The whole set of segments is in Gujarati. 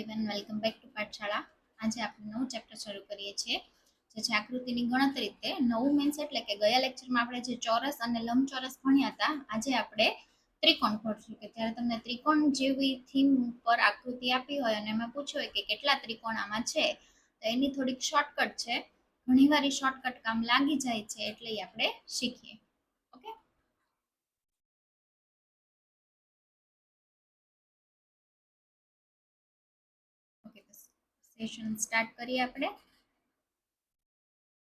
Everyone welcome back to Pathshala આજે આપણે નવું ચેપ્ટર શરૂ કરીએ છીએ, જે છે આકૃતિની ગણતરી તે નવું મીન્સ એટલે કે ગયા લેક્ચરમાં આપણે જે ચોરસ અને લંબચોરસ ભણ્યા હતા, આજે આપણે ત્રિકોણ ભણશું. કે ત્યારે તમને ત્રિકોણ જેવી થીમ પર આકૃતિ આપી હોય અને એમાં પૂછ્યું હોય કે કેટલા ત્રિકોણ આમાં છે, તો એની થોડીક શોર્ટકટ છે. ઘણીવાર શોર્ટકટ કામ લાગી જાય છે એટલે આપણે શીખીએ. સેશન સ્ટાર્ટ કરીએ આપણે.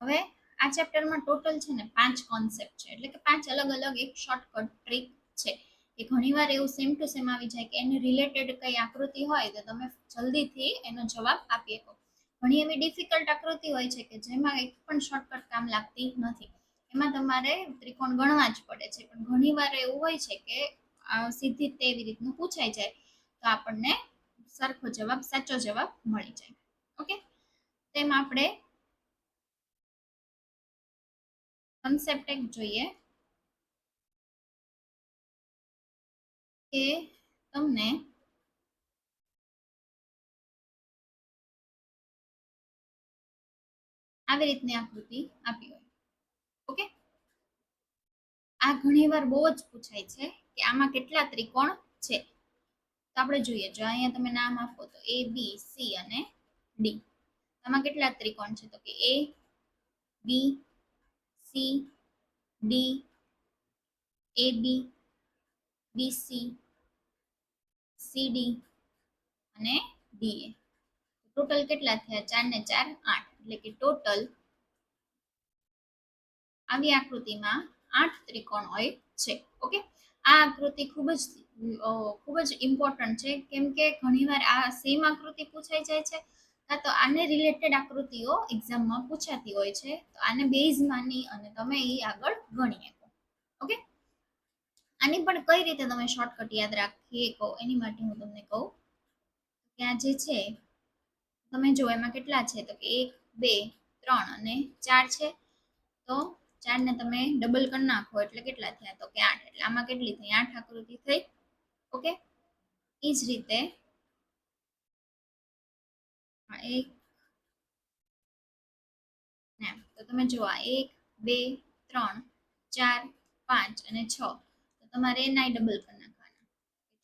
હવે આ ચેપ્ટરમાં ટોટલ છે ને પાંચ કોન્સેપ્ટ છે. એટલે કે પાંચ અલગ અલગ એક શોર્ટકટ ટ્રીક છે. એ ઘણીવાર એવું સેમ ટુ સેમ આવી જાય કે એને રિલેટેડ કઈ આકૃતિ હોય તો તમે જલ્દીથી એનો જવાબ આપી શકો. ઘણી એવી ડિફિકલ્ટ આકૃતિ હોય છે કે જેમાં એક પણ શોર્ટકટ કામ લાગતી નથી. એમાં તમારે ત્રિકોણ ગણવા જ પડે છે. પણ ઘણીવાર એવું હોય છે કે સીધી તેવી રીતનું પૂછાઈ જાય તો આપણને સરખો જવાબ, સાચો જવાબ મળી જાય. ઓકે? તેમ આપણે કન્સેપ્ટ એક જોઈએ કે તમને આવી રીતની આકૃતિ આપી હોય. ઓકે? આ ઘણીવાર બહુ જ પૂછાય છે કે આમાં કેટલા ત્રિકોણ છે. તો આપણે જોઈએ, જો અહીંયા તમે નામ આપો તો એ બી સી અને ડી આમાં કેટલા ત્રિકોણ છે? તો કે A B C D A B B C C D અને ડી એ ટોટલ કેટલા થયા? ચાર ને ચાર, આઠ. એટલે કે ટોટલ આવી આકૃતિમાં આઠ ત્રિકોણ હોય છે. ઓકે આ આકૃતિ ખૂબ જ ખૂબ જ ઇમ્પોર્ટન્ટ છે. કેમ કે ઘણીવાર આ સેમ આકૃતિ પૂછાઈ જાય છે. કાં તો આને રિલેટેડ આકૃતિઓ એક્ઝામમાં પૂછાતી હોય છે. તો આને બેઝ માની અને તમે એ આગળ ગણી શકો. ઓકે આની પણ કઈ રીતે તમે શોર્ટકટ યાદ રાખી શકો એની માટે હું તમને કહું. કે આ જે છે, તમે જો એમાં કેટલા છે? તો કે એક, બે, ત્રણ અને ચાર છે. તો ચારને તમે ડબલ કરી નાખો એટલે કેટલા થયા? તો કે આઠ. એટલે આમાં કેટલી થઈ? આઠ આકૃતિ થઈ. ઓકે એ જ રીતે આ એક. તો તમે જુઓ એક, બે, ત્રણ, ચાર, પાંચ અને છ. તો તમારે એનાય ડબલ કરી નાખવાના.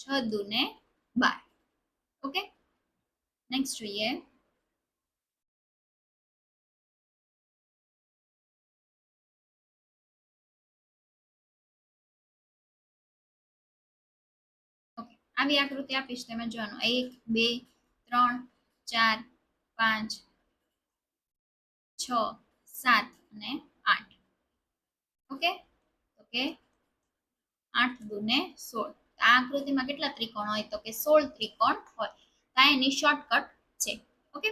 છ દુ ને બાર. ઓકે? નેક્સ્ટ જોઈએ. આવી આકૃતિ આપીશ, તમે જોવાનું. એક, બે, ત્રણ, ચાર પાંચ, છ, સાત અને આઠ. ઓકે? ઓકે? આઠ દુ ને સોળ આ આકૃતિમાં કેટલા ત્રિકોણ હોય? તો કે સોળ ત્રિકોણ હોય. તો એની શોર્ટકટ છે. ઓકે?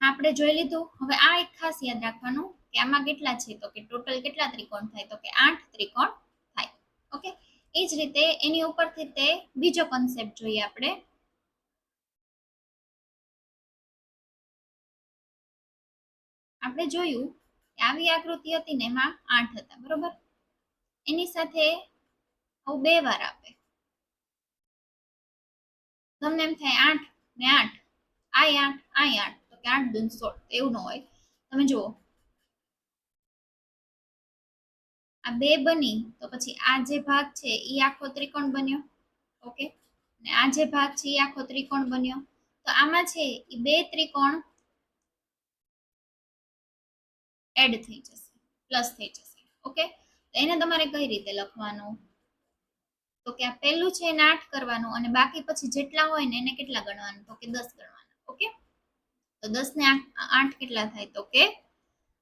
આપણે જોઈ લીધું. હવે આ એક ખાસ યાદ રાખવાનું કે આમાં કેટલા છે? તો કે ટોટલ કેટલા ત્રિકોણ થાય? તો કે આઠ ત્રિકોણ થાય. ઓકે? એ જ રીતે એની ઉપરથી તે બીજો કોન્સેપ્ટ જોઈએ આપણે. આપણે જોયું કે આવી આકૃતિ હતી ને એમાં આઠ હતા, બરોબર? એની સાથે આવું બે વાર આપે. તમને એમ થાય આઠ ને આઠ આ આઠ આ આઠ, તો કે આઠ દૂન સોળ એવું ન હોય. તમે જુઓ. આ બે બની, તો પછી આ જે ભાગ છે એ આખો ત્રિકોણ બન્યો, ઓકે? ને આ જે ભાગ છે એ આખો ત્રિકોણ બન્યો. તો આમાં છે એ બે ત્રિકોણ એડ થઈ જશે પ્લસ થઈ જશે. ઓકે તો એને તમારે કઈ રીતે લખવાનું? તો કે આ પહેલું છે એને આઠ કરવાનું અને બાકી પછી જેટલા હોય ને એને કેટલા ગણવાનું? તો કે દસ ગણવાના. ઓકે તો દસ ને આઠ કેટલા થાય? તો કે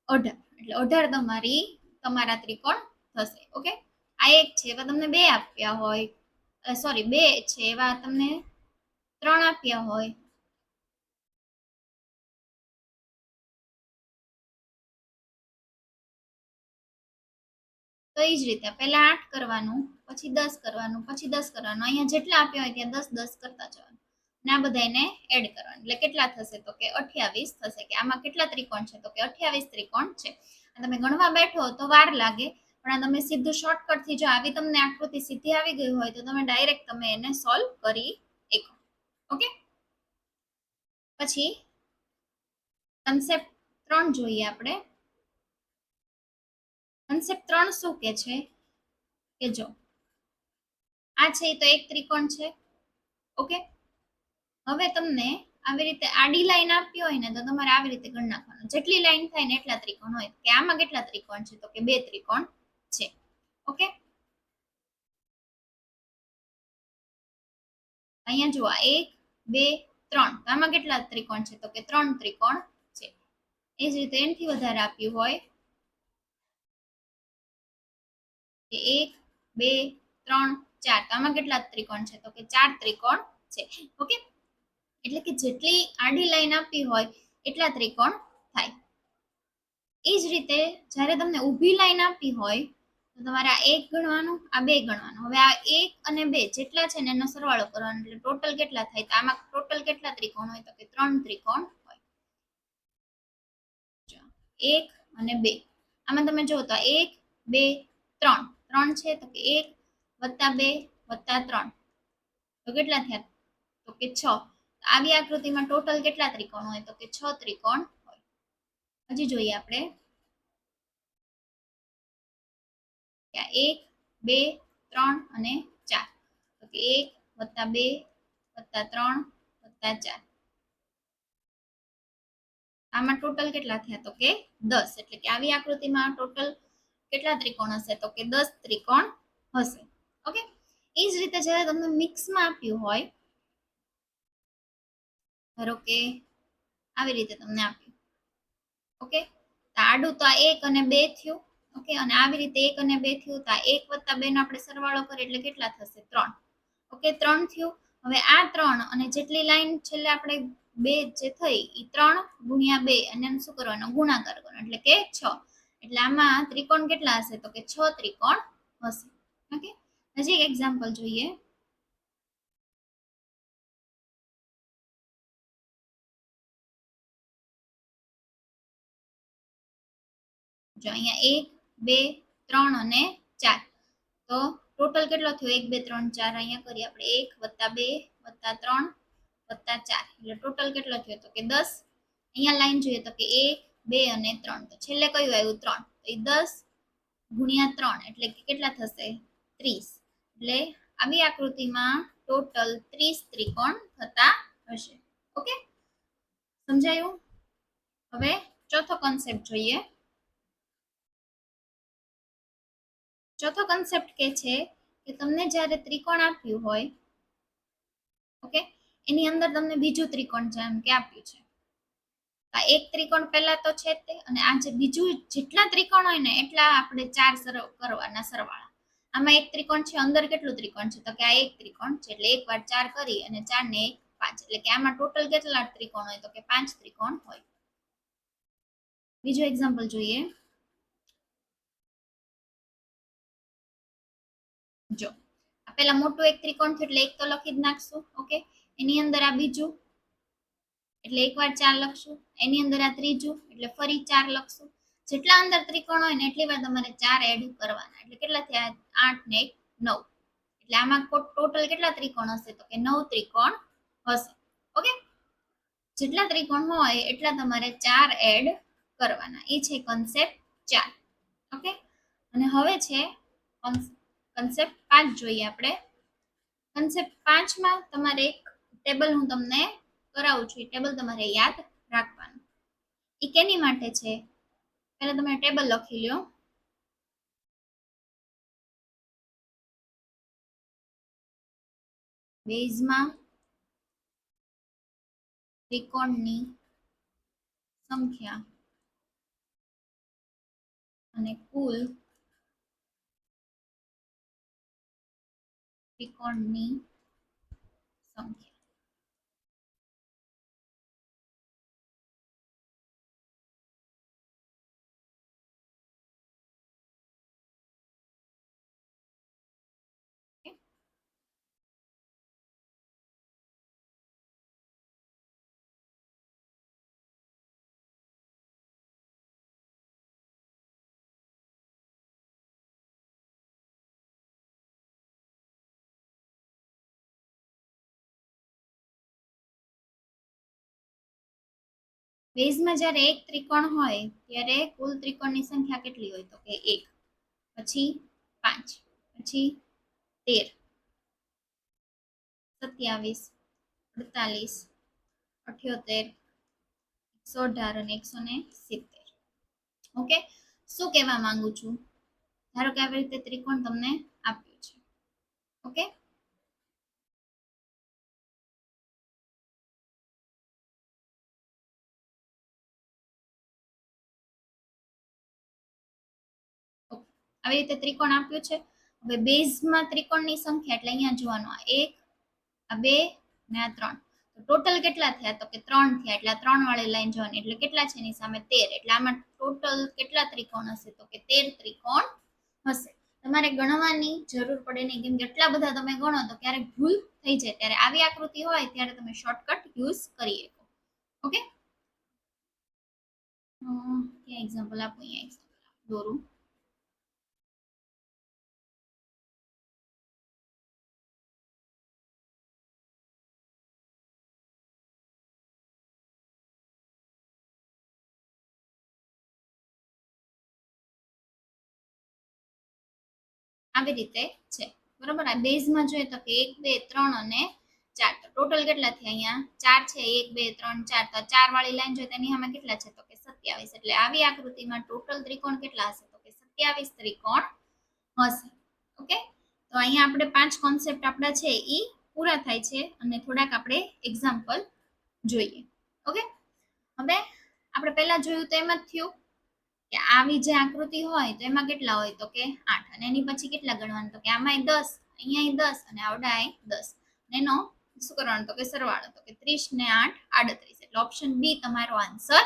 અઢાર. એટલે અઢાર તમારી, તમારા ત્રિકોણ થશે. ઓકે આ એક છે, એવા તમને બે આપ્યા હોય. સોરી બે છે, એવા તમને ત્રણ આપ્યા હોય. તો એ જ રીતે? પહેલા આઠ કરવાનું, પછી દસ કરવાનું, પછી દસ કરવાનું. અહીંયા જેટલા આપ્યા હોય ત્યાં દસ દસ કરતા જવાનું. ને આ બધા એને એડ કરવાનું. એટલે કેટલા થશે? તો કે અઠ્યાવીસ થશે. કે આમાં કેટલા ત્રિકોણ છે? તો કે અઠ્યાવીસ ત્રિકોણ છે. તમે ગણવા બેઠો તો વાર લાગે, પણ આ તમે સીધું શોર્ટકટથી જો આવી તમને આકૃતિ સીધી આવી ગઈ હોય તો તમે ડાયરેક્ટ તમે એને સોલ્વ કરી શકો. ઓકે પછી કન્સેપ્ટ ત્રણ જોઈએ આપણે. કન્સેપ્ટ ત્રણ શું કે છે? કે જો, આ છે એ તો એક ત્રિકોણ છે, ઓકે? હવે તમને આવી રીતે આડી લાઈન આપી હોય ને તો તમારે આવી રીતે ગણ નાખવાનું. જેટલી લાઈન થાય ને એટલા ત્રિકોણ હોય. કે આમાં કેટલા ત્રિકોણ છે? તો કે બે ત્રિકોણ છે, ઓકે? અહીંયા જુઓ એક, બે, ત્રણ. તો આમાં કેટલા ત્રિકોણ છે? તો કે ત્રણ ત્રિકોણ છે. એ જ રીતે એનથી વધારે આપ્યું હોય કે એક, બે, ત્રણ, ચાર. તો આમાં કેટલા ત્રિકોણ છે? તો કે ચાર ત્રિકોણ છે. ઓકે? એટલે કે જેટલી આડી લાઈન આપી હોય, એટલા ત્રિકોણ થાય. એ જ રીતે જ્યારે તમને ઊભી લાઈન આપી હોય, તો તમારે આ એક ગણવાનું, આ બે ગણવાનું. હવે આ એક અને બે જેટલા છે ને, એનો સરવાળો કરવાનો. એટલે ટોટલ કેટલા થાય? તો આમાં ટોટલ કેટલા ત્રિકોણ હોય? તો કે ત્રણ ત્રિકોણ હોય. એક અને બે. આમાં તમે જુઓ તો એક, બે, ત્રણ. ત્રણ છે તો કે એક વત્તા બે વત્તા ત્રણ. તો કેટલા થયા? તો કે છ. આવી આકૃતિમાં ટોટલ કેટલા ત્રિકોણ હોય? તો કે છ ત્રિકોણ હોય. હજી જોઈએ આપણે. એક, બે, ત્રણ અને ચાર. તો કે એક વત્તા બે વત્તા ત્રણ વત્તા ચાર. આમાં ટોટલ કેટલા થયા? તો કે દસ. એટલે કે આવી આકૃતિમાં ટોટલ કેટલા ત્રિકોણ હશે? તો કે દસ ત્રિકોણ હશે. ઓકે? એ જ રીતે જ્યારે તમને મિક્સમાં આપ્યું હોય, ધારો કે આવી રીતે તમને આપ્યું. ઓકે? આડું તો આ એક અને બે થયું. ઓકે? અને આવી રીતે એક અને બે થયું, તો એક વત્તા બે નો આપણે સરવાળો કરીએ એટલે કેટલા થશે? ત્રણ. ઓકે? ત્રણ થયું. હવે આ ત્રણ અને જેટલી લાઈન છેલ્લે આપણે બે જે થઈ એ ત્રણ ગુણ્યા બે, અને શું કરવાનો? ગુણાકાર કરવાનો. એટલે કે છ. એટલે આમાં ત્રિકોણ કેટલા હશે? તો કે છ ત્રિકોણ હશે. ઓકે હજી એક એક્ઝામ્પલ જોઈએ. જો અહીંયા એક, બે, ત્રણ અને ચાર. તો ટોટલ કેટલો થયો? એક, બે, ત્રણ, ચાર અહીંયા કરીએ આપણે. એક વત્તા બે વત્તા ત્રણ વત્તા ચાર. એટલે ટોટલ કેટલો થયો? તો કે દસ. અહીંયા લાઈન જોઈએ તો કે એક બે અને ત્રણ. તો છેલ્લે કયું આવ્યું? ત્રણ. તો એ દસ ગુણ્યા ત્રણ. એટલે કેટલા થશે? ત્રીસ. એટલે આવી આકૃતિમાં ટોટલ ત્રીસ ત્રિકોણ થતા હશે. ઓકે? સમજાયું? હવે ચોથો કોન્સેપ્ટ જોઈએ. ચોથો કન્સેપ્ટ કે છે કે તમને જ્યારે ત્રિકોણ આપ્યું હોય, ઓકે? એની અંદર તમને બીજું ત્રિકોણ જેમ કે આપ્યું છે. આ એક ત્રિકોણ પહેલા તો છે તે અને આ જે બીજું જેટલા ત્રિકોણ હોય ને એટલા આપણે ચાર સર, કરવાના સરવાળા. આમાં એક ત્રિકોણ છે, અંદર કેટલું ત્રિકોણ છે? તો કે આ એક ત્રિકોણ છે, એટલે એક વાર ચાર કરી અને ચાર ને એક પાંચ. એટલે કે આમાં ટોટલ કેટલા ત્રિકોણ હોય? તો કે પાંચ ત્રિકોણ હોય. બીજું એક્ઝામ્પલ જોઈએ. જો. પેલા મોટું એક ત્રિકોણ છે એટલે એક તો લખી જ નાખશું, ઓકે? એની અંદર આ બીજું એટલે એકવાર ચાર લખશું, એની અંદર આ ત્રીજું, એટલે ફરી ચાર લખશું. જેટલા અંદર ત્રિકોણ હોય ને એટલી વાર તમારે ચાર એડ કરવાના. એટલે કેટલા થયા? આઠ ને એક, નવ. એટલે આમાં ટોટલ કેટલા ત્રિકોણ હશે? તો કે નવ ત્રિકોણ હશે. ઓકે? જેટલા ત્રિકોણ હોય એટલા તમારે ચાર એડ કરવાના. એ છે કન્સેપ્ટ ચાર. ઓકે? અને હવે છે કન્સેપ્ટ પાંચ જોઈએ આપણે. કન્સેપ્ટ પાંચમાં તમારે એક ટેબલ હું તમને કરાવું છું ટેબલ તમારે યાદ રાખવાનું. એ કેની માટે છે? પહેલા તમે ટેબલ લખી લ્યો. બેઝમાં ત્રિકોણની સંખ્યા અને કુલ ત્રિકોણની સંખ્યા. બેઝમાં જ્યારે એક ત્રિકોણ હોય, ત્યારે કુલ ત્રિકોણની સંખ્યા કેટલી હોય? તો કે એક, પછી પાંચ, પછી તેર, સત્યાવીસ, અડતાલીસ, અઠ્યોતેર, એકસો અઢાર અને એકસો ને સિત્તેર. ઓકે શું કહેવા માંગુ છું? ધારો કે આવી રીતે ત્રિકોણ તમને આપ્યું છે. ઓકે આવી રીતે ત્રિકોણ આપ્યું છે. હવે બેઝમાં ત્રિકોણની સંખ્યા એટલે અહીંયા જોવાનું આ એક, આ બે ને આ ત્રણ. ટોટલ કેટલા થયા? તો કે ત્રણ થયા. એટલે ત્રણ વાળી લાઈન જોવાની. એટલે કેટલા છે? એની સામે તેર. એટલે આમાં ટોટલ કેટલા ત્રિકોણ હશે? તો કે તેર ત્રિકોણ હશે. તમારે ગણવાની જરૂર પડે નહીં. કેમ કે એટલા બધા તમે ગણો તો ક્યારેક ભૂલ થઈ જાય. ત્યારે આવી આકૃતિ હોય ત્યારે તમે શોર્ટકટ યુઝ કરી શકો. ઓકે એક્ઝામ્પલ આપું? અહીંયા એક્ઝામ્પલ દોરું. આવી રીતે છે. બરોબર? આ બેઝમાં જોઈએ તો કે એક, બે, ત્રણ અને ચાર. ટોટલ કેટલા થયા અહીંયા? ચાર છે, એક, બે, ત્રણ, ચાર. તો ચાર વાળી લાઈન જોઈએ તેની સામે કેટલા છે? તો કે સત્યાવીસ. એટલે આવી આકૃતિમાં ટોટલ ત્રિકોણ કેટલા હશે? તો કે સત્યાવીસ ત્રિકોણ હશે. ઓકે? તો અહીંયા આપણે પાંચ કોન્સેપ્ટ આપણા છે એ પૂરા થાય છે અને થોડાક આપણે એક્ઝામ્પલ જોઈએ. ઓકે? હવે આપણે પહેલા જોયું તો એમ જ થયું કે આવી જે આકૃતિ હોય તો એમાં કેટલા હોય? તો કે આઠ. અને એની પછી કેટલા ગણવાનું? તો કે આમાં દસ અહીંયા દસ અને આવડાય દસ. એનો શું કરવાનું? તો કે સરવાળો. તો કે ત્રીસ ને આઠ, આડત્રીસ. એટલે ઓપ્શન બી તમારો આન્સર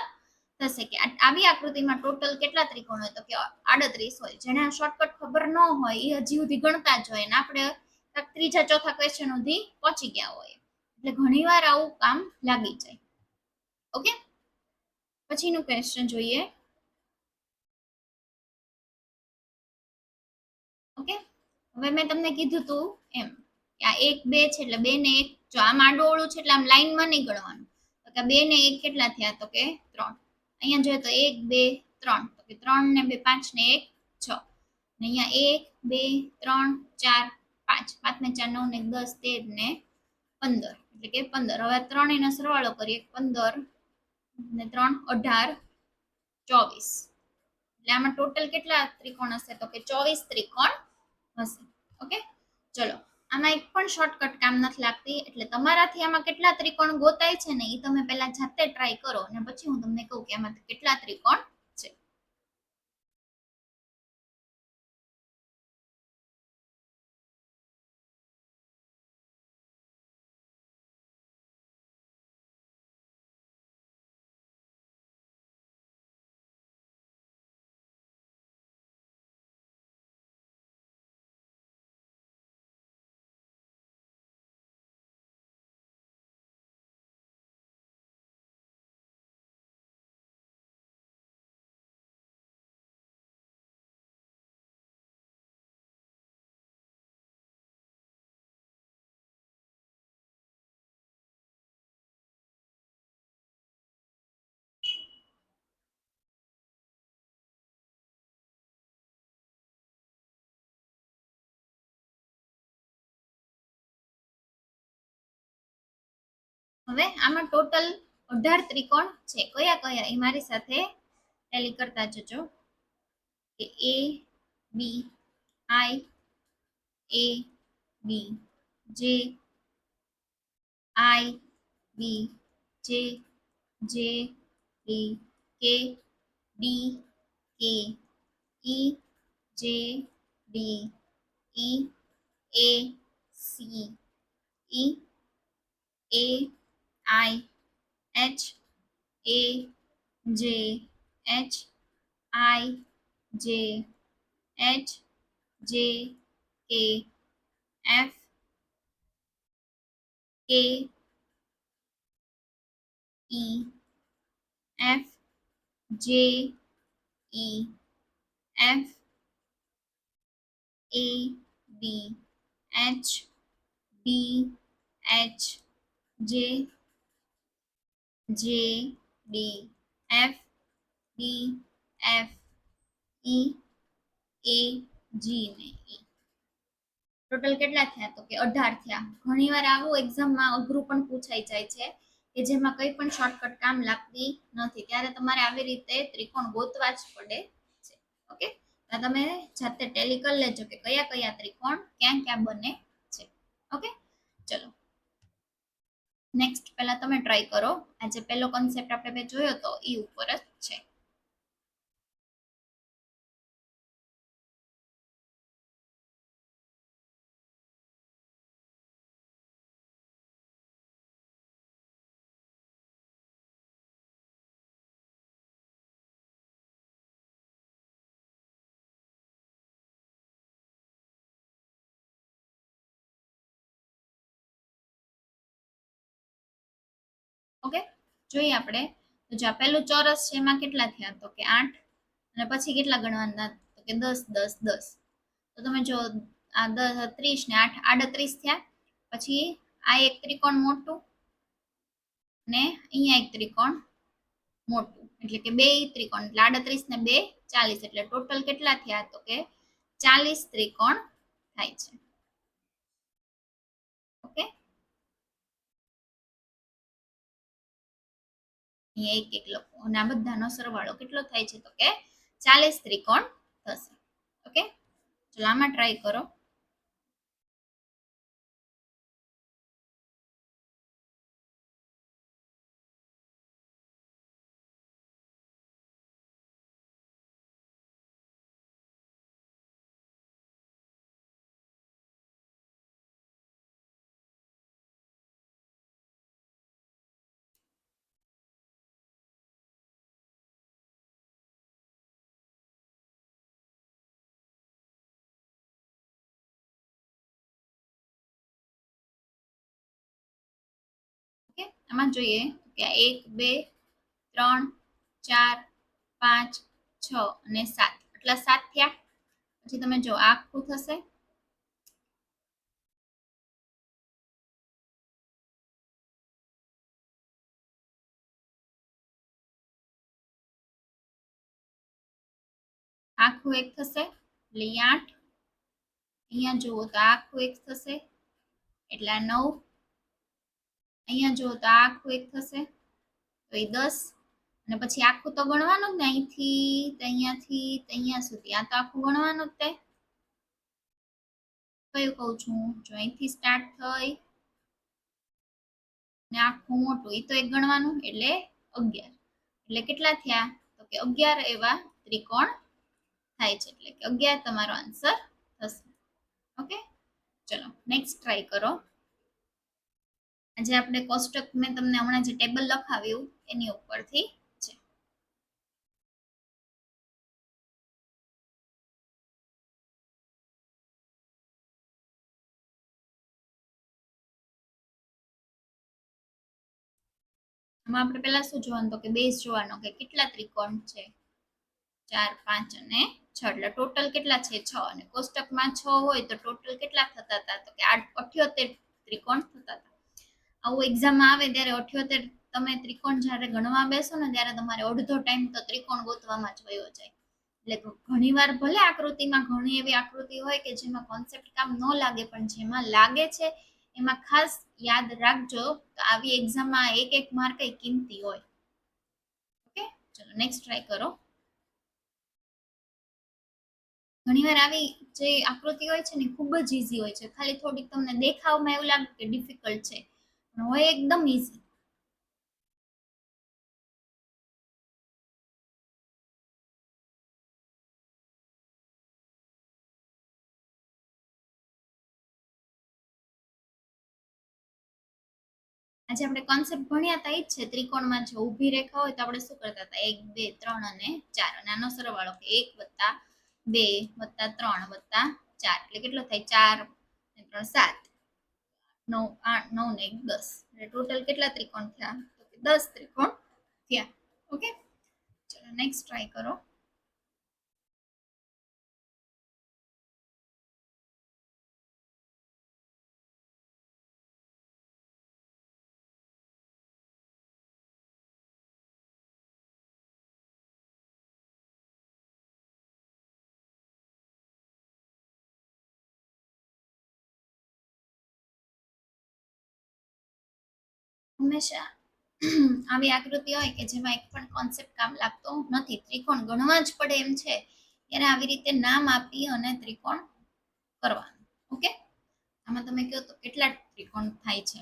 થશે કે આવી આકૃતિમાં ટોટલ કેટલા ત્રિકોણ હોય? તો કે આડત્રીસ હોય. જેને શોર્ટકટ ખબર ન હોય, એ હજી સુધી ગણતા જ હોય અને આપણે ત્રીજા ચોથા ક્વેશ્ચન સુધી પહોંચી ગયા હોય. એટલે ઘણીવાર આવું કામ લાગી જાય. ઓકે? પછીનું ક્વેશ્ચન જોઈએ. ઓકે? હવે મેં તમને કીધું તું એમ કે આ એક બે છે એટલે બે ને એક, જો આમ આડોળું છે એટલે આમ લાઈનમાં નહીં ગણવાનું. તો કે બે ને એક કેટલા થયા? તો કે ત્રણ. અહીંયા જોઈએ તો એક, બે, ત્રણ. તો કે ત્રણ ને બે, પાંચ ને એક, છ. ને અહીંયા એક, બે, ત્રણ, ચાર, પાંચ. પાંચ ને ચાર, નવ ને દસ, તેર ને પંદર. એટલે કે પંદર. હવે ત્રણ એનો સરવાળો કરીએ. પંદર ને ત્રણ, અઢાર, ચોવીસ. એટલે આમાં ટોટલ કેટલા ત્રિકોણ હશે? તો કે ચોવીસ ત્રિકોણ હશે. ઓકે? ચલો. આમાં એક પણ શોર્ટકટ કામ નથી લાગતી, એટલે તમારાથી આમાં કેટલા ત્રિકોણ ગોતાય છે ને એ તમે પહેલા જાતે ટ્રાય કરો અને પછી હું તમને કહું કે આમાં કેટલા ત્રિકોણ હવે આમાં ટોટલ અઢાર ત્રિકોણ છે. કયા કયા? એ મારી સાથે ટેલી કરતા જજો. કે એ બી આઈ એ બી જે આઈ બી જે જે બી કે D K E J D E A C E A I H A J H I J H J K F K E F J E F A B H B H J J D F D F E A, G ને E. ટોટલ કેટલા થયા? તો કે અઢાર થયા. ઘણીવાર આવું એક્ઝામમાં અઘરું પણ પૂછાઈ જાય છે કે જેમાં કંઈ પણ શોર્ટકટ કામ લાગતી નથી. ત્યારે તમારે આવી રીતે ત્રિકોણ ગોતવા જ પડે છે. ઓકે તો તમે જાતે ટેલી કરી લેજો કે કયા કયા ત્રિકોણ ક્યાં ક્યાં બને છે. ઓકે ચલો. નેક્સ્ટ પહેલા તમે ટ્રાય કરો. આજે પહેલો કોન્સેપ્ટ આપણે બે જોયો તો એ ઉપર જ. ઓકે? જોઈએ આપણે. તો જો આ પહેલું ચોરસ છે, એમાં કેટલા થયા? તો કે આઠ. અને પછી કેટલા ગણવાના? તો કે દસ દસ દસ. તો તમે જો આ દસ ત્રીસ ને આઠ, આડત્રીસ થયા. પછી આ એક ત્રિકોણ મોટું ને અહીંયા એક ત્રિકોણ મોટું. એટલે કે બે ત્રિકોણ. એટલે આડત્રીસ ને બે ચાલીસ. એટલે ટોટલ કેટલા થયા? તો કે ચાલીસ ત્રિકોણ થાય છે ઓકે અહીંયા એક એક લખો. અને આ બધાનો સરવાળો કેટલો થાય છે તો કે ચાલીસ ત્રિકોણ થશે ઓકે? ચલો આમાં ટ્રાય કરો. આમાં જોઈએ કે આ એક બે ત્રણ ચાર પાંચ છ અને સાત. આટલા સાત થયા? પછી તમે જો આ આખું થશે. આખું એક થશે. એટલે અહીંયા આઠ. અહીંયા જુઓ, તો આ આખું એક થશે. એટલે આ નવ. અહીંયા જો તો આ આખું એક થશે. તો એ દસ. અને પછી આખું તો ગણવાનું જ ને અહીંથી અહીંયાથી અહીંયા સુધી. આ તો આખું ગણવાનું જ તે. કયું કહું છું? જો અહીંથી સ્ટાર્ટ થઈ. ને આખું મોટું. એ તો એક ગણવાનું એટલે અગિયાર. એટલે કેટલા થયા? તો કે અગિયાર એવા ત્રિકોણ થાય છે. એટલે કે અગિયાર તમારો આન્સર થશે. ઓકે? ચલો નેક્સ્ટ ટ્રાય કરો. આજે આપણે કોષ્ટક મેં તમને હમણાં જે ટેબલ લખાવ્યું, એની ઉપરથી આમાં આપણે પહેલા શું જોવાનું તો કે બેઝ જોવાનો કે કેટલા ત્રિકોણ છે? ચાર, પાંચ અને છ. એટલે ટોટલ કેટલા છે? છ. અને કોષ્ટકમાં છ હોય તો ટોટલ કેટલા થતા હતા? તો કે આઠ, અઠ્યોતેર ત્રિકોણ થતા હતા. આવું એક્ઝામ આવે ત્યારે અઠ્યોતેર તમે ત્રિકોણ જ્યારે ગણવા બેસો ને ત્યારે તમારે અડધો ટાઈમ તો ત્રિકોણ ગોતવામાં જ વયો જાય. એટલે ઘણીવાર ભલે આકૃતિમાં ઘણી એવી આકૃતિ હોય કે જેમાં કોન્સેપ્ટ કામ ન લાગે, પણ જેમાં લાગે છે, એમાં ખાસ યાદ રાખજો તો આવી એક્ઝામમાં એક એક માર્ક કિંમતી હોય. ઓકે? ચલો નેક્સ્ટ ટ્રાય કરો. ઘણીવાર આવી જે આકૃતિ હોય છે ને ખૂબ જ ઈઝી હોય છે. ખાલી થોડીક તમને દેખાવમાં એવું લાગે કે ડિફિકલ્ટ છે. હોય એકદમ ઈઝી આજે આપણે કોન્સેપ્ટ ભણ્યા હતા એ જ છે ત્રિકોણમાં જો ઊભી રેખા હોય તો આપણે શું કરતા હતા એક બે ત્રણ અને ચાર અને આનો સરવાળો કે એક વત્તા બે વત્તા ત્રણ વત્તા ચાર એટલે કેટલો થાય ચાર ને ત્રણ સાત નવ, આઠ, નવ ને એક, દસ. એટલે ટોટલ કેટલા ત્રિકોણ થયા? તો કે દસ ત્રિકોણ થયા. ઓકે? ચલો નેક્સ્ટ ટ્રાય કરો. હંમેશા આવી આકૃતિ હોય કે જેમાં એક પણ કોન્સેપ્ટ કામ લાગતો નથી. ત્રિકોણ ગણવા જ પડે એમ છે. ત્યારે આવી રીતે નામ આપી અને ત્રિકોણ કરવાનું. ઓકે? આમાં તમે કહો તો કેટલા ત્રિકોણ થાય છે?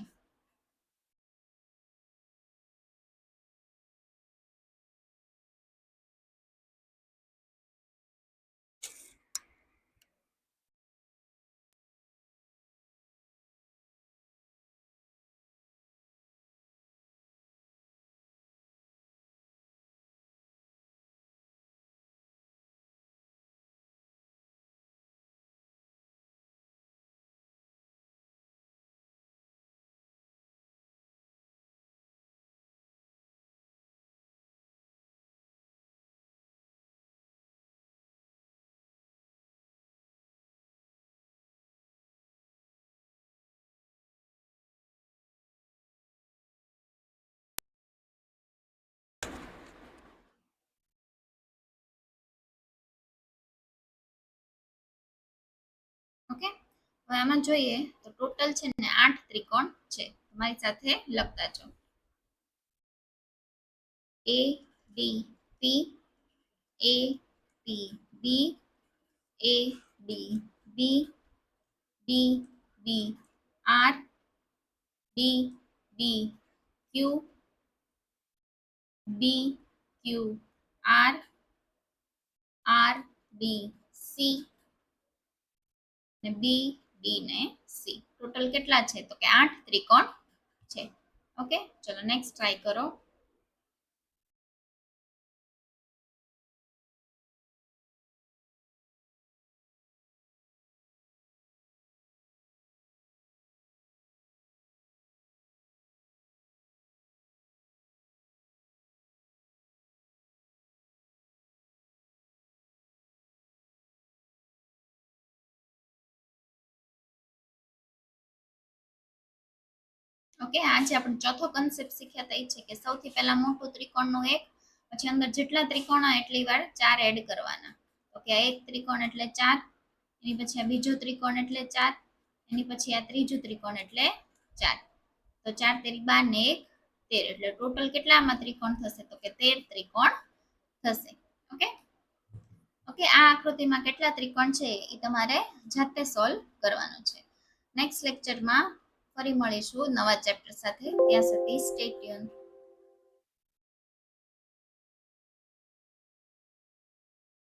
હવે આમાં જોઈએ તો ટોટલ છે ને આઠ ત્રિકોણ છે. તમારી સાથે લખતા જાઓ. A D P A P B A D B D B R D B Q B Q R R D C ને બી ડી ને સી. ટોટલ કેટલા છે? તો કે આઠ ત્રિકોણ છે. ઓકે? ચલો નેક્સ્ટ ટ્રાય કરો. ઓકે આજે આપણે ચોથો કન્સેપ્ટ શીખ્યા એ છે કે સૌથી પહેલા મોટું ત્રિકોણનું એક, પછી અંદર જેટલા ત્રિકોણ એટલી વાર ચાર એડ કરવાના. ઓકે આ એક ત્રિકોણ એટલે ચાર, એની પછી આ બીજો ત્રિકોણ એટલે ચાર, એની પછી આ ત્રીજું ત્રિકોણ એટલે ચાર. તો ચાર તેરી બાર ને એક તેર, એટલે ટોટલ કેટલામાં ત્રિકોણ થશે? તો કે તેર ત્રિકોણ થશે. ઓકે ઓકે આ આકૃતિમાં કેટલા ત્રિકોણ છે એ તમારે જાતે સોલ્વ કરવાનું છે. નેક્સ્ટ લેક્ચરમાં ફરી મળીશું નવા ચેપ્ટર સાથે. ત્યાં સુધી સ્ટે ટ્યુન